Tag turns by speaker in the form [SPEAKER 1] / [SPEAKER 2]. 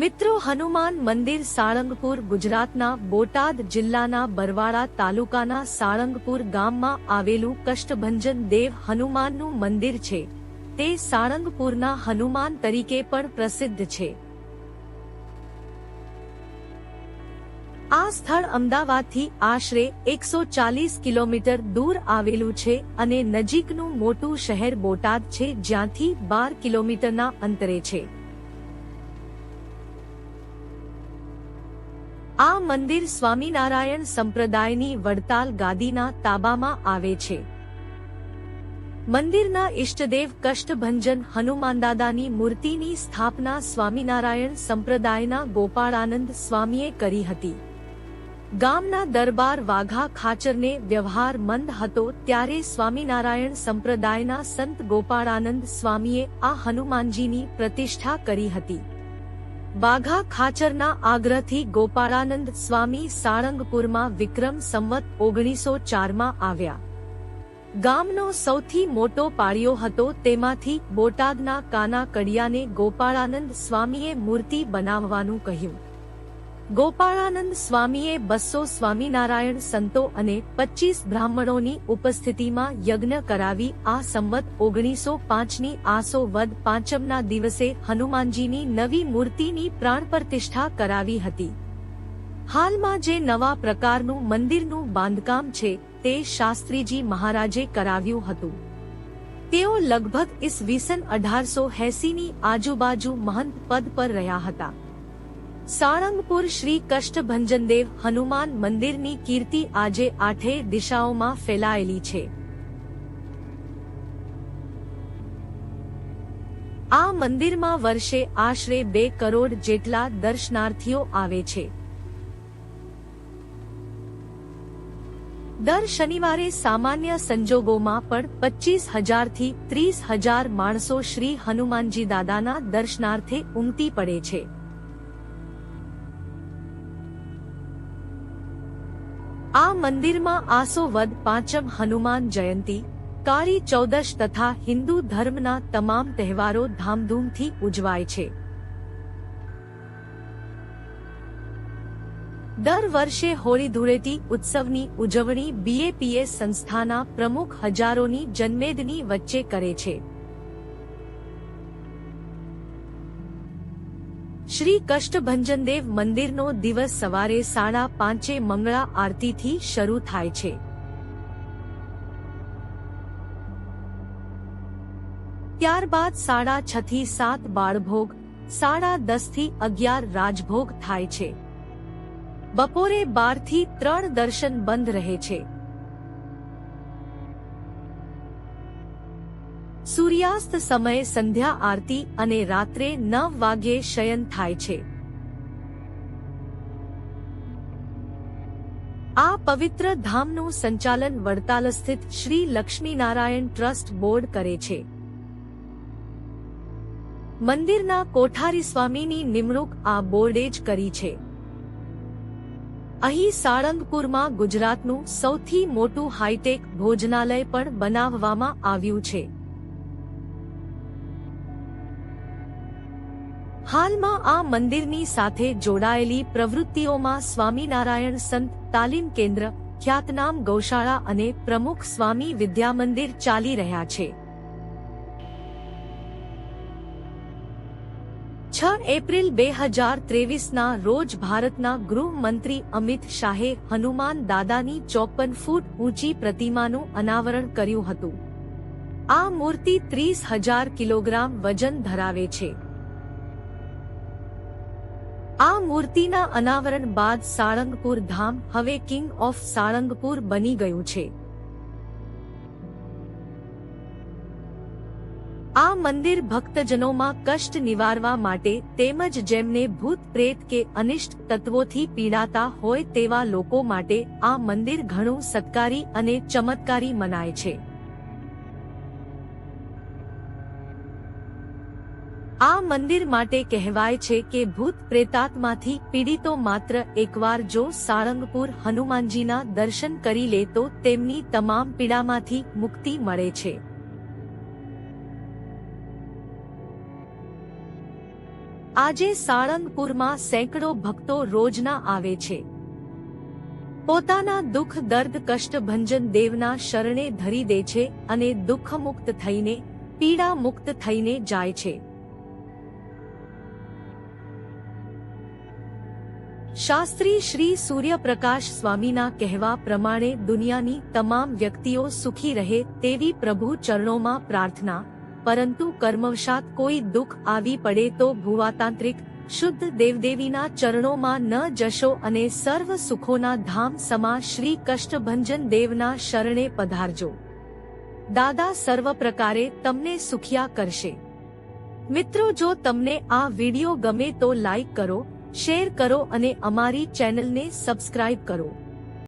[SPEAKER 1] મિત્રો, હનુમાન મંદિર સાળંગપુર, ગુજરાતના બોટાદ જિલ્લાના બરવાડા તાલુકાના સાળંગપુર ગામમાં આવેલું કષ્ટભંજન દેવ હનુમાનનું મંદિર છે. તે સાળંગપુરના હનુમાન તરીકે પણ પ્રસિદ્ધ છે. આ સ્થળ અમદાવાદથી આશરે એકસો ચાલીસ કિલોમીટર દૂર આવેલું છે અને નજીકનું મોટું શહેર બોટાદ છે, જ્યાંથી બાર કિલોમીટરના અંતરે છે. આ મંદિર સ્વામિનારાયણ સંપ્રદાયની વડતાલ ગાદીના તાબામાં આવે છે. મંદિરના ઇષ્ટદેવ કષ્ટભંજન હનુમાનદાદાની મૂર્તિની સ્થાપના સ્વામિનારાયણ સંપ્રદાયના ગોપાળાનંદ સ્વામીએ કરી હતી. ગામના દરબાર વાઘા ખાચરને વ્યવહાર મંદ હતો ત્યારે સ્વામિનારાયણ સંપ્રદાયના સંત ગોપાળાનંદ સ્વામીએ આ હનુમાનજીની પ્રતિષ્ઠા કરી હતી. વાઘા ખાચરના આગ્રહથી ગોપાળાનંદ સ્વામી સાળંગપુરમાં વિક્રમ સંવત ઓગણીસો ચારમાં આવ્યા. ગામનો સૌથી મોટો પાળિયો હતો તેમાંથી બોટાદના કાના કડિયાને ગોપાળાનંદ સ્વામીએ મૂર્તિ બનાવવાનું કહ્યું. ગોપાળાનંદ સ્વામીએ બસો સ્વામિનારાયણ સંતો અને પચીસ બ્રાહ્મણોની ઉપસ્થિતિમાં યજ્ઞ કરાવી આ સંવત ઓગણીસો પાંચની આસો વદ પાંચમના દિવસે હનુમાનજીની નવી મૂર્તિની પ્રાણ પ્રતિષ્ઠા કરાવી હતી. હાલમાં જે નવા પ્રકારનું મંદિરનું બાંધકામ છે તે શાસ્ત્રીજી મહારાજે કરાવ્યું હતું. તેઓ લગભગ ઈસવીસન અઢારસો એસીની આજુબાજુ મહંત પદ પર રહ્યા હતા. સાળંગપુર શ્રી કષ્ટભંજનદેવ હનુમાન મંદિરની કીર્તિ આજે આઠે દિશાઓમાં ફેલાયેલી છે. આ મંદિરમાં વર્ષે આશરે બે કરોડ જેટલા દર્શનાર્થીઓ આવે છે. દર શનિવારે સામાન્ય સંજોગોમાં પણ પચીસ હજારથી ત્રીસ હજાર માણસો શ્રી હનુમાનજી દાદાના દર્શનાર્થે ઉમટી પડે છે. આ મંદિરમાં આસો વદ પાંચમ હનુમાન જયંતી કાળી ચૌદશ તથા હિન્દુ ધર્મના તમામ તહેવારો ધામધૂમથી ઉજવાય છે. દર વર્ષે હોળી ધૂળેટી ઉત્સવની ઉજવણી બીએપીએસ સંસ્થાના પ્રમુખ હજારોની જન્મેદની વચ્ચે કરે છે. શ્રી કષ્ટભંજનદેવ મંદિરનો દિવસ સવારે સાડા પાંચે મંગળા આરતીથી શરૂ થાય છે. ત્યારબાદ સાડા છ થી સાત બાળભોગ, સાડા દસથી અગિયાર રાજભોગ થાય છે. બપોરે બારથી ત્રણ દર્શન બંધ રહે છે. સૂર્યાસ્ત સમયે સંધ્યા આરતી અને રાત્રે નવ વાગ્યે શયન થાય છે. આ પવિત્ર ધામનું સંચાલન વડતાલ સ્થિત શ્રી લક્ષ્મીનારાયણ ટ્રસ્ટ બોર્ડ કરે છે. મંદિરના કોઠારી સ્વામીની નિમણૂક આ બોર્ડે જ કરી છે. અહીં સાળંગપુરમાં ગુજરાતનું સૌથી મોટું હાઈટેક ભોજનાલય પણ બનાવવામાં આવ્યું છે. હાલમાં આ મંદિરની સાથે જોડાયેલી પ્રવૃત્તિઓમાં સ્વામિનારાયણ સંત તાલીમ કેન્દ્ર, ખ્યાતનામ ગૌશાળા અને પ્રમુખ સ્વામી વિદ્યામંદિર ચાલી રહ્યા છે. છ એપ્રિલ બે હજાર ત્રેવીસના રોજ ભારતના ગૃહમંત્રી અમિત શાહે હનુમાન દાદાની ચોપન ફૂટ ઊંચી પ્રતિમાનું અનાવરણ કર્યું હતું. આ મૂર્તિ ત્રીસ હજાર કિલોગ્રામ વજન ધરાવે છે. આ મૂર્તિના અનાવરણ બાદ સાળંગપુર ધામ હવે કિંગ ઓફ સાળંગપુર બની ગયું છે. આ મંદિર ભક્તજનોમાં કષ્ટ નિવારવા માટે તેમજ જેમને ભૂત પ્રેત કે અનિષ્ટ તત્વોથી પીડાતા હોય તેવા લોકો માટે આ મંદિર ઘણું સત્કારી અને ચમત્કારી મનાય છે. આ મંદિર માટે કહેવાય છે કે ભૂત પ્રેતાત્માથી પીડિતો માત્ર એકવાર જો સાળંગપુર હનુમાનજીના દર્શન કરી લે તો તેમની તમામ પીડામાંથી મુક્તિ મળે છે. આજે સાળંગપુરમાં સેંકડો ભક્તો રોજના આવે છે. પોતાના દુઃખ, દર્દ, કષ્ટ ભંજન દેવના શરણે ધરી દે છે અને દુઃખમુક્ત થઈને પીડા મુક્ત થઈને જાય છે. શાસ્ત્રી શ્રી સૂર્યપ્રકાશ સ્વામીના કહેવા પ્રમાણે દુનિયાની તમામ વ્યક્તિઓ સુખી રહે તેવી પ્રભુ ચરણોમાં પ્રાર્થના. પરંતુ કર્મવશાત કોઈ દુઃખ આવી પડે તો ભુવાતાંત્રિક, શુદ્ધ દેવદેવીના ચરણોમાં ન જશો અને સર્વ સુખોના ધામ સમા શ્રી કષ્ટભંજન દેવના શરણે પધારજો. દાદા સર્વ પ્રકારે તમને સુખિયા કરશે. મિત્રો જો તમને આ વિડિયો ગમે તો લાઈક કરો શેર કરો અને અમારી ચેનલને સબસ્ક્રાઇબ કરો.